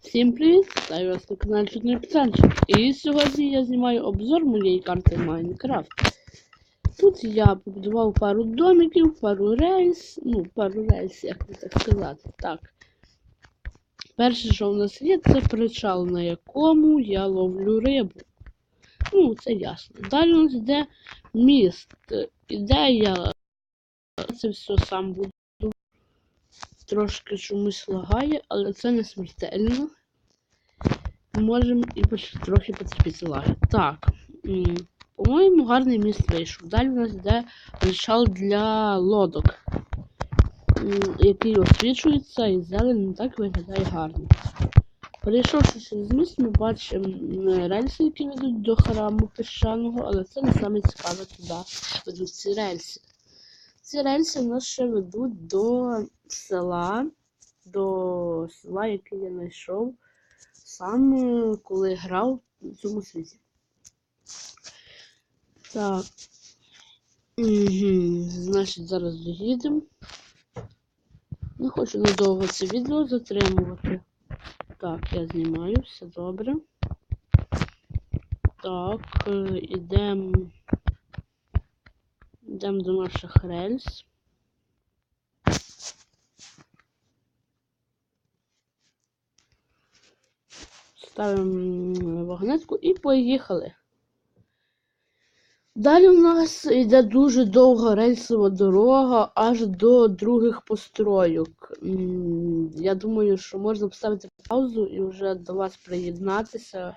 Всім привіт! Вітаю вас на каналі Чудний Пацанчик. І сьогодні я знімаю обзор моєї карти Майнкрафт. Тут я побудував пару домиків, пару рейс, ну, пару рейс, як би так сказати. Так. Перше, що в нас є, це причал, на якому я ловлю рибу. Ну, це ясно. Далі у нас йде міст. Іде я це все сам буду. Трошки чомусь лагає, але це не смертельно. Можемо і трохи потерпіти лаги. Так. По-моєму, гарний міст вийшов. Далі у нас йде причал для лодок, який освічується і зелень так виглядає гарно. Перейшовши через міст, ми бачимо рельси, які ведуть до храму піщаного, але це не саме цікаве туди ведуть ці рельси. Ці рельси нас ще ведуть до села, до села, яке я знайшов саме коли грав в цьому світі. Так. Угу. Значить, зараз доїдемо. Не хочу надовго це відео затримувати. Так, я знімаю, все добре. Так, е, ідемо. Йдемо до наших рельс. Ставимо вагнетку і поїхали. Далі у нас йде дуже довга рельсова дорога аж до других постройок. Я думаю, що можна поставити паузу і вже до вас приєднатися,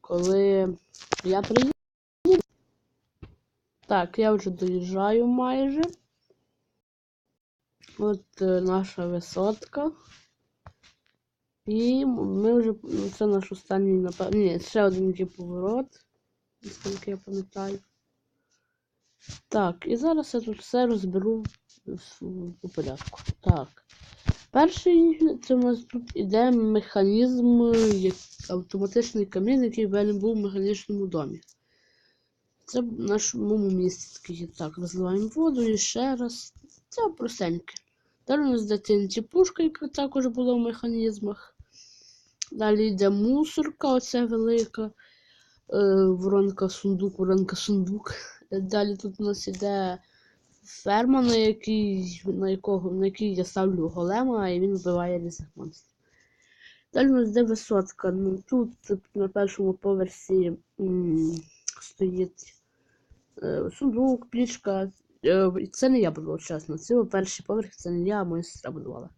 коли я приїду. Так, я вже доїжджаю майже. От е, наша висотка. І ми вже. ну, Це наш останній, напевно. Ні, ще один є поворот, наскільки я пам'ятаю. Так, і зараз я тут все розберу по порядку. Так. Перший це у нас тут іде механізм, автоматичний камін, який в мене був в механічному домі. Це в нашому місці такий. Так, розливаємо воду і ще раз. Це простеньке. Далі у нас йде TNT пушка, яка також була в механізмах. Далі йде мусорка, оця велика. Е, воронка сундук, воронка сундук. Далі тут у нас іде ферма, на якій, на якого, на якій я ставлю голема, і він вбиває різних монстрів. Далі у нас йде висотка. Ну, тут на першому поверсі м, стоїть е, сундук, пічка. Е, це не я будував, чесно. Це перший поверх, це не я, а моя сестра будувала.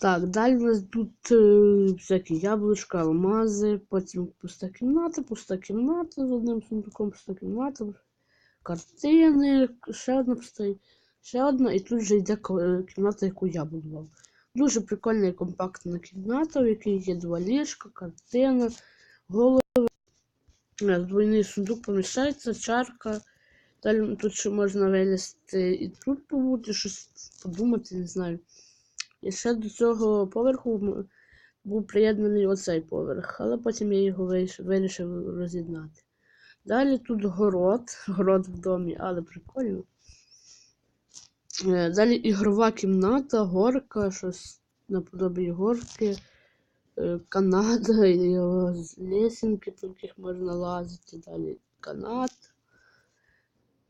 Так, далі у нас тут е, всякі яблучка, алмази, потім пуста кімната, пуста кімната з одним сундуком, пуста кімната, картини, ще одна пуста, ще одна, і тут вже йде е, кімната, яку я будував. Дуже прикольна і компактна кімната, в якій є два ліжка, картина, голови. Е, Двойний сундук поміщається, чарка. Далі тут ще можна вилізти і тут побути, щось подумати, не знаю. І ще до цього поверху був приєднаний оцей поверх, але потім я його вирішив роз'єднати. Далі тут город, город в домі, але прикольно. Е, Далі ігрова кімната, горка, щось наподобі горки, е, каната, і його з- лесенки, по можна лазити, далі канат.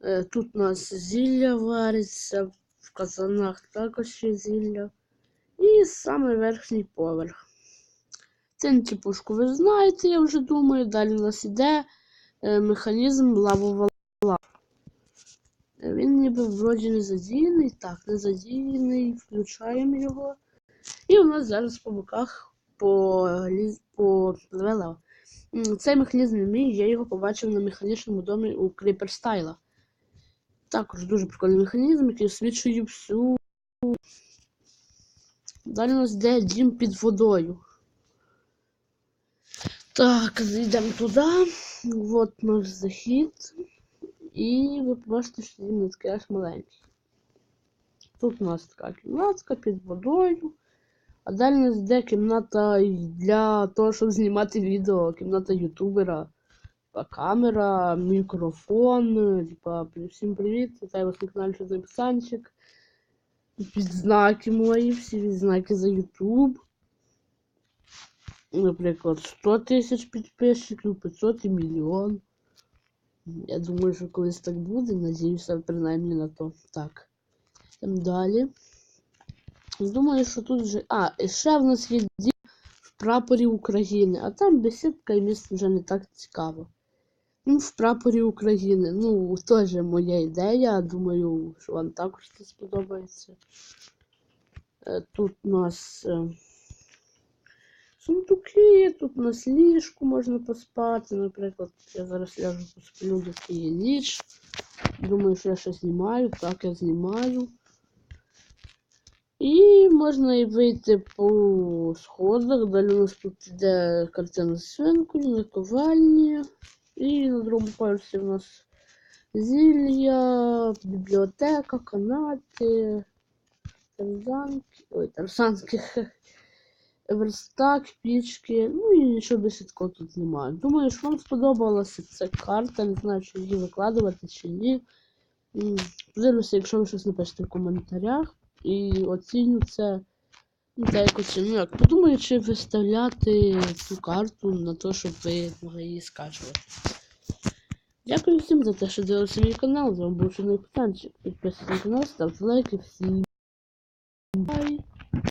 Е, Тут у нас зілля вариться, в казанах також є зілля. І саме верхній поверх. Цинті пушку ви знаєте, я вже думаю. Далі у нас іде е, механізм лавова лава. Е, Він ніби вроді не задіяний. Так, не задіяний, включаємо його. І у нас зараз по боках по, по пливе Цей механізм мій, я його побачив на механічному домі у Style. Також дуже прикольний механізм, який освічує всю. Далі у нас йде дім під водою. Так, йдемо туди. От наш захід. І ви побачите, що він не такий аж маленький. Тут у нас така кімнатка під водою. А далі йде кімната для того, щоб знімати відео. Кімната ютубера. Камера, мікрофон. Типа, всім привіт. Вітаю вас на каналі Чудний Писанчик. Відзнаки мої, всі відзнаки за Ютуб. наприклад, 100 тисяч підписчиків, 500 і мільйон. Я думаю, що колись так буде, надіюся, принаймні на то. Так. Там далі. Думаю, що тут вже. А, і ще в нас є дім в прапорі України, а там бесідка і місце вже не так цікаво. Ну, в прапорі України. Ну, теж моя ідея. Думаю, що вам також це сподобається. Е, Тут у нас е, сундуки, тут у нас ліжку можна поспати. Наприклад, я зараз ляжу посплю, доки є ніч. Думаю, що я ще знімаю. Так, я знімаю. І можна і вийти по сходах. Далі у нас тут йде картина з свинкою, наковальні. І на другому поверсі у нас зілля, бібліотека, канати, тарзанки. Ой, тарзанки. Верстак, пічки. Ну і нічого більше такого тут немає. Думаю, що вам сподобалася ця карта. Не знаю, чи її викладувати чи ні. Подивлюся, якщо ви щось напишете в коментарях. І оціню це. Ну, та як оціню. Як подумаю, чи виставляти цю карту на те, щоб ви могли її скачувати. Дякую всім за те, що дивилися мій канал. З вами був Чорний Путанчик. Підписуйтесь на канал, ставте лайки. Всім бай!